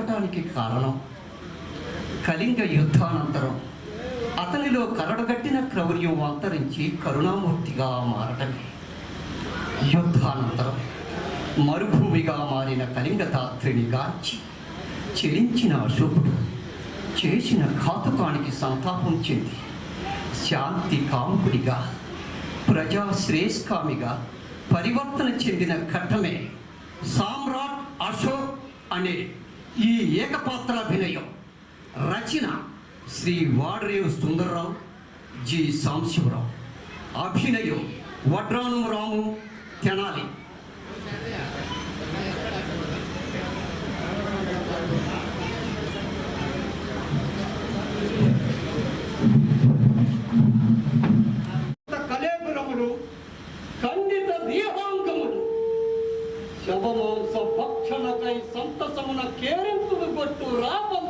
పొందటానికి కారణం కళింగ యుద్ధానంతరం. అతనిలో కరడుగట్టిన క్రౌర్యం అంతరించి కరుణామూర్తిగా మారటమే యుద్ధానంతరం. మరుభూమిగా మారిన కళింగ ధాత్రిని గార్చి చెలించిన అశోకుడు చేసిన ఘాతుకానికి సంతాపం చెంది శాంతి కాముకుడిగా ప్రజాశ్రేష్కామిగా పరివర్తన చెందిన ఘట్టమే సామ్రాట్ అశోక్ అనే ఈ ఏకపాత్రాభినయం. రచన శ్రీ వాడరేవు సుందర్రావు జి. సాంశివరావు. అభినయం వడ్రాను రాము తెనాలి. ಸಮನ ಕೇರೆಂಪುಗೆ ಕೊಟ್ಟು ರಾಪಂತ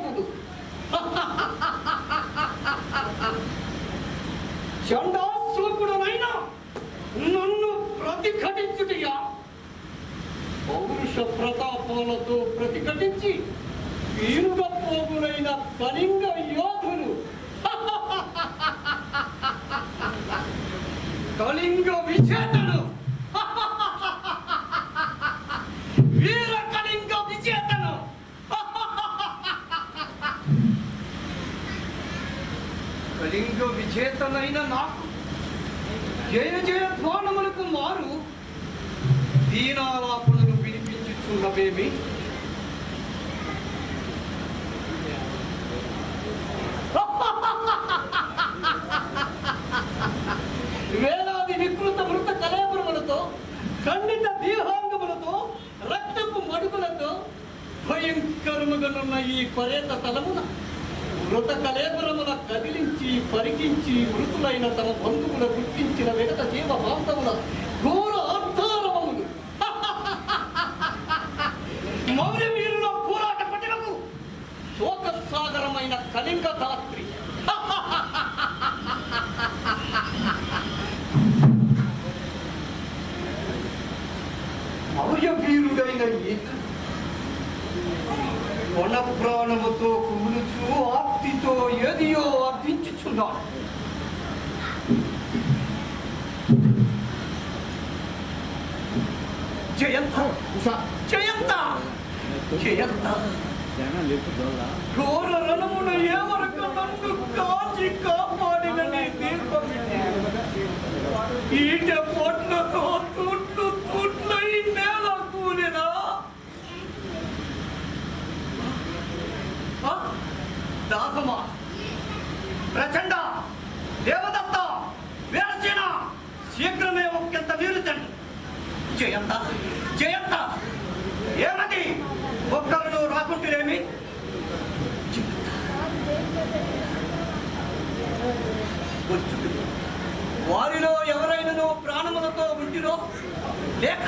విజేతలైన నాకు జయ జయ ధ్వానములకు మారు దీనాలాపనలు వినిపించుచున్నవేమి? వేలాది వికృత మృత కలేబరములతో ఖండిత దేహాంగములతో రక్తపు మడుగులతో భయంకరముగానున్న ఈ పర్యట తలమున మృత కలేబరముల కదిలించి పరికించి మృతులైన తమ బంధువుల గుర్తించిన వెగత జీవ బాంధవుల ఘోర అర్ధారమములు మౌర్య వీరుల పోరాట పటిలకు శోక సాగరమైన కళింగ ధాత్రి మౌర్య వీరుడైన ఈత కొన ప్రాణముతో 있습니다. 죄였다. 우사. 죄였다. 죄였다. 고를 어느분을 예물을 끊는 것까지 까버리는 이 딜법이네. 이제 못나도 뚜뚜 뚜뚜 이 내가 꾸리나. 아? 나서마. பிரச்சனை జయంత జయంత. ఏమది ఒక్కరు రాకుంటేనేమి వారిలో ఎవరైనా ప్రాణములతో ఉంటిరో లేక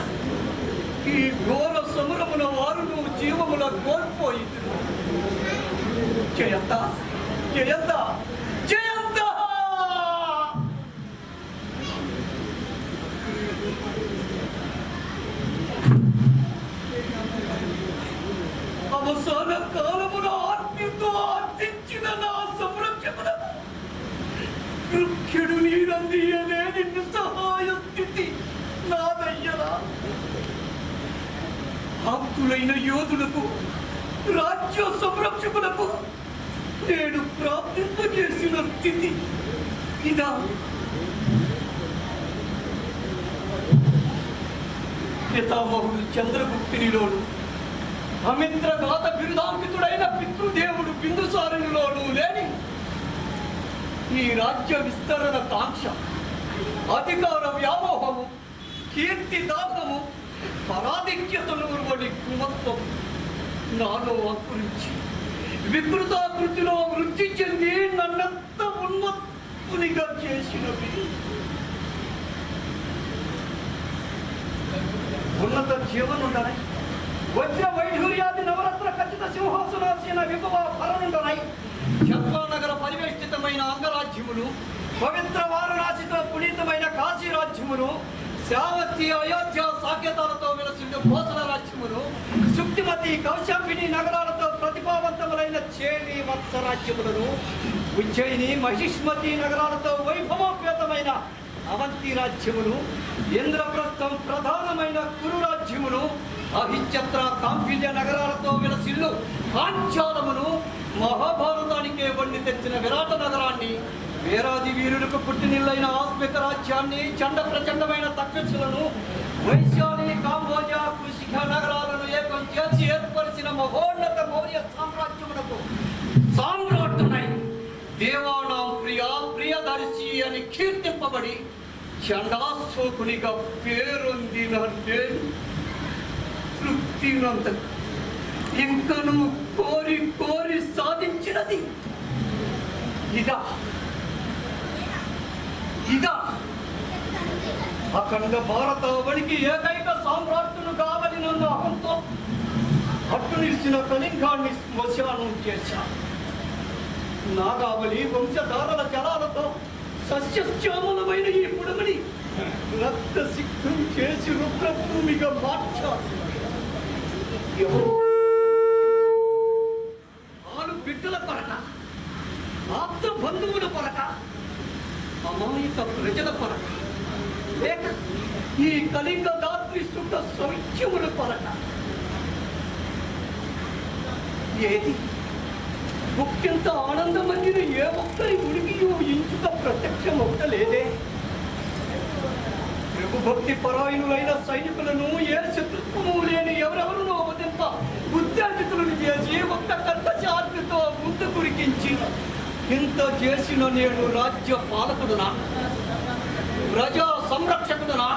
ఈ ఘోర సమరముల వారును జీవముల కోల్పోయి జయంత జయంత. ముఖ్యుడు నీరందియలే నిన్ను సహాయ స్థితి నాదయ్యరా ఆప్తులైన యోధులకు రాజ్య సంరక్షకులకు నేను ప్రాప్తింపజేసిన స్థితి ఇదా. పితామహుడు చంద్రగుప్తునిలోను అమిత్రఘాత బిరుదాంకితుడైన పితృదేవుడు బిందుసారునిలోను లేని ఈ రాజ్య విస్తరణ కాంక్ష అధికార వ్యామోహము కీర్తి దాహము పరాధిక్యతను ఉరువడి కుమత్వం నాలో అంకురించి వికృతాకృతిలో వృద్ధి చెంది నన్నంత ఉన్మత్తునిగా చేసినవి. ఉన్నత జీవనుండనై వజ్ర వైఢూర్యాది నవరత్న ఖచ్చిత సింహాసనాసీన విభవ ఫలనుండనై నగర పరివేష్టితమైన అంగరాజ్యములు పవిత్ర వారణాసితో పునీతమైన కాశీ రాజ్యమును శావతి అయోధ్య సాఖ్యతాలతో విలసిండు భోసల రాజ్యమును సుక్తిమతి కౌశాంబిని నగరాలతో ప్రతిభావంతములైన చేని వత్సరాజ్యములను ఉజ్జయిని మహిష్మతి నగరాలతో వైభవోపేతమైన అవంతి రాజ్యమును ఇంద్రప్రస్థం ప్రధానమైన కురు రాజ్యమును అహిత్యత్ర కాంపిల్య నగరాలతో విలసిల్లు కాంచాలమును మహాభారతానికే వండి తెచ్చిన విరాట నగరాన్ని వీరాది వీరులకు పుట్టినిల్లైన ఆస్మిక రాజ్యాన్ని చండ ప్రచండమైన తక్షసులను వైశాలి కాంబోజ కుశిఖ నగరాలను ఏకం చేసి ఏర్పరిచిన మహోన్నత మౌర్య సామ్రాజ్యమునకు సామ్రాట్టునై దేవానాం ప్రియ ప్రియదర్శి అని కీర్తింపబడి చండాశోకునిగా పేరొందిన నేను ఇంకను కోరి కోరి సాధించినది. ఇదా. ఇదా. అఖండ భారతావనికి ఏకైక సామ్రాట్టును కావని నన్ను అహంతో అట్టు నిలిచిన కళింగాన్ని శ్మశానం చేశాను నాగావళి వంశధారల జలాలతో సస్యశ్యామలమైన ఈ పుడమని రక్త సిద్ధం చేసి రుద్రభూమిగా మార్చాడు ఎవరు? ఆలు బిడ్డల కొరక ఆప్త బంధువుల కొరక అమాయక ప్రజల కొరక లేక ఈ కలింగ దాత్రి సుఖ సౌఖ్యముల కొరక ఏది? ముఖ్యంత ఆనందమందిన ఏ ఒక్కరి ఉడికియో ఇంచుక ప్రత్యక్షం లేదే? ప్రభుభక్తి పరాయణులైన సైనికులను ఏ శత్రుత్వము లేని ఎవరెవరునో గొప్ప ఉత్తేజితులను చేసి ఒక్క కర్తశాంతితో ముందు కురికించి ఇంత చేసిన నేను రాజ్య పాలకుడునా ప్రజా సంరక్షకుడునా?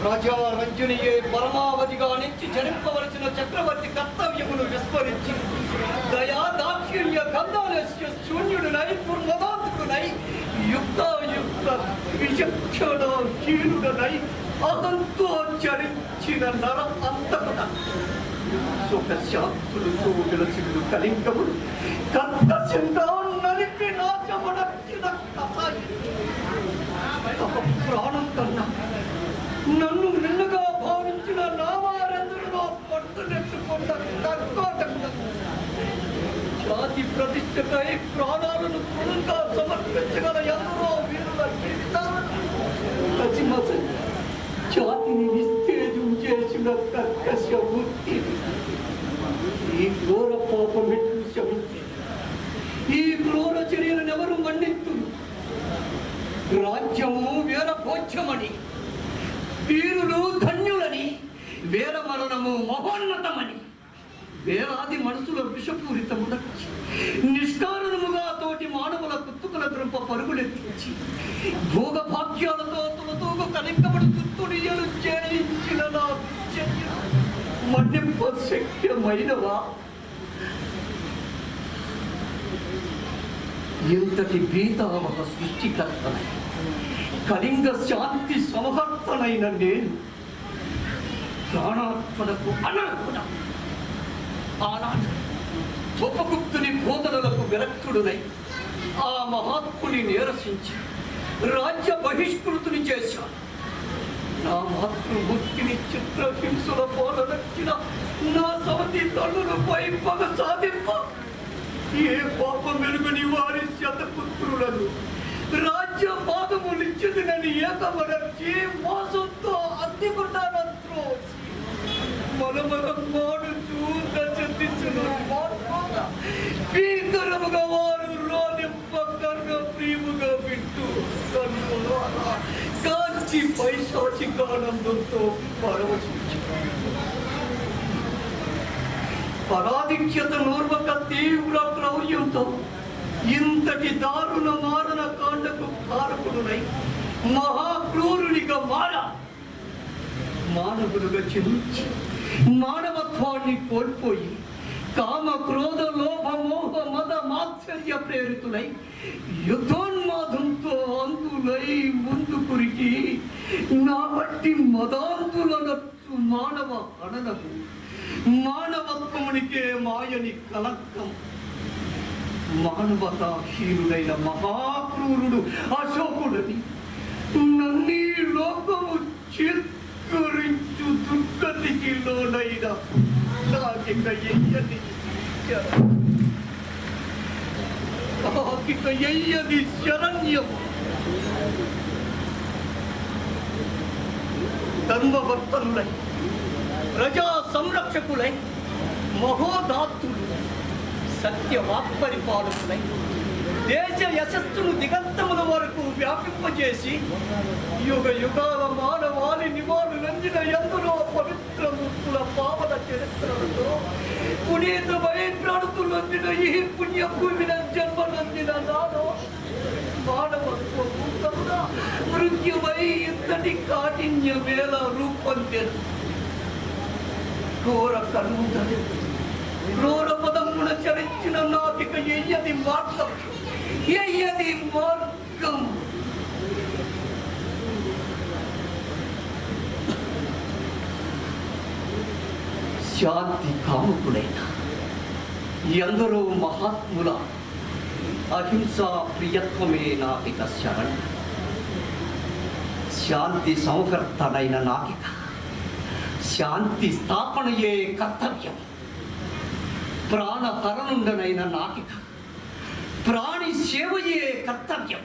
ప్రజారంజనియే పరమావధిగా నుంచి జరింపవలసిన చక్రవర్తి కర్తవ్యమును విస్మరించి దయా దాక్షిణ్య శూన్యుడు శూన్యుడునై దుర్మదాంతుడునై యుక్తాయుక్త విచక్షణ హీనుడనై అతనితో చరించిన నర అంతకుడ సుఖ శాంతులతో విలసిల్లు కలింగముడు కర్త చిందా నలిపి నాశమడక్కిన తమ ప్రాణం కన్నా నన్ను నిన్నుగా భావించిన నా వారందరిలో పట్టునెట్టుకున్న జాతి ప్రతిష్టకై ప్రాణాలను తృణంగా సమర్పించగల ఎందరో వీరుల జీవితాలను కసిమసి జాతిని నిస్తేజం చేసిన కర్కశ ఈ క్రూర పాపమెట్లు ఈ క్రూర చర్యలను ఎవరు మన్నిస్తున్నారు రాజ్యము వీరభోజ్యమని వీరులు ధన్యులని వీర మరణము మహోన్నతమని వేలాది మనసుల విషపూరితమునర్చి నిష్కారణముగా ద్రంప పరుగులెత్తించి భోగ భాగ్యాలతో తులతూగు కలింకబడి తుత్తుడియలు చేయించిన నా చర్య మన్నింప శక్యమైనవా ఇంతటి భీతావహ సృష్టికర్తనై కళింగ శాంతి సమహర్తనైన నేను ప్రాణాత్మలకు అనర్హుడ ఆనాడు ఉపగుప్తుని బోధనలకు విరక్తుడునై ఆ మహాత్ముని నిరసించి రాజ్య బహిష్కృతుని చేశాను. నా మాతృమూర్తిని చిత్రహింసుల పోలనచ్చిన నా సవతి తల్లులపై పగ సాధింప. ఏ పాప మెరుగుని వారి శతపుత్రులను రాజ్య భాగములిచ్చదునని ఏకమరచి మోసంతో అద్దెకున్నానంత్రో మనమల మాడుచూ దశ దిశను మార్పుగా భీకరముగా కాంచి పైశాచికానందంతో పరవశించారు పరాధిక్యత నూర్వక తీవ్ర క్రౌర్యంతో ఇంతటి దారుణ మారణ కాండకు కారకుడునై మహాక్రూరునిగా మార మానవుడుగా చెల్లించి మానవత్వాన్ని కోల్పోయి కామ క్రోధ లోభ మోహ మద మాత్సర్య ప్రేరితులై యుద్ధోన్మాదంతో అందులై ముందు నా బట్టి మదాంతులనొచ్చు మానవ హననము మానవత్వమునికే మాయని కలక్కం మానవతాహీనుడైన మహాక్రూరుడు అశోకుడని నన్నీ లోకము చిత్కరించు ధిక్కరించు దుర్గతికి లోనైన నాకిక ఎయ్యని నాకిక ఎయ్యని శరణ్యము. ధర్మవర్తనులై ప్రజా సంరక్షకులై మహోదాత్తులు సత్యవాక్పరిపాలకులై దేశ యశస్సును దిగంతముల వరకు వ్యాపింపజేసి యుగ యుగాల మానవాళి నివాళులందిన ఎందరో పవిత్ర మూర్తుల పావన చరిత్రలతో పునీతమై ప్రాణుతులందిన ఈ పుణ్యభూమిన జన్మనందిన నాలో మానవత్వము కరుణ మృత్యుమై ఇంతటి కాఠిన్య వేల రూపొందెను ఘోర కర్ముదలు క్రూర పదమున చరించిన నాటిక ఎయ్యది మార్గం. ఎయ్యది మార్గం. శాంతి కాముకుడైన ఎందరో మహాత్ముల అహింసా ప్రియత్వమే నాకిక శరణ్ శాంతి సంహర్తనైన నాకిక శాంతి స్థాపనయే కర్తవ్యం. ప్రాణహరణుండనైన నాకిక ప్రాణి సేవయే కర్తవ్యం.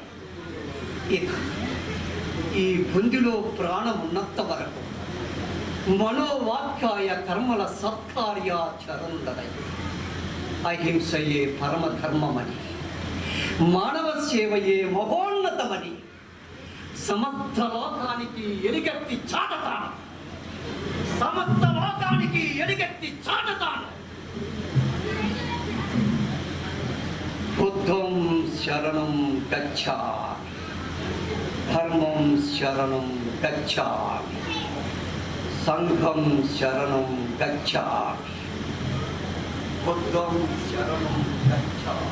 ఇక ఈ బుందిలో ప్రాణం ఉన్నంత వరకు మనోవాక్యాయ కర్మల సత్కార్యాచరణుడనై అహింసయే పరమధర్మమని. మానవ సేవయే మహోన్నతమని. సమస్త లోకానికి ఎలుగెత్తి చాటతాను. సమస్త లోకానికి ఎలుగెత్తి చాటతాను. బుద్ధం శరణం గచ్చా. ధర్మం శరణం గచ్చా. సంఘం శరణం గచ్చా. బుద్ధం శరణం గచ్చా.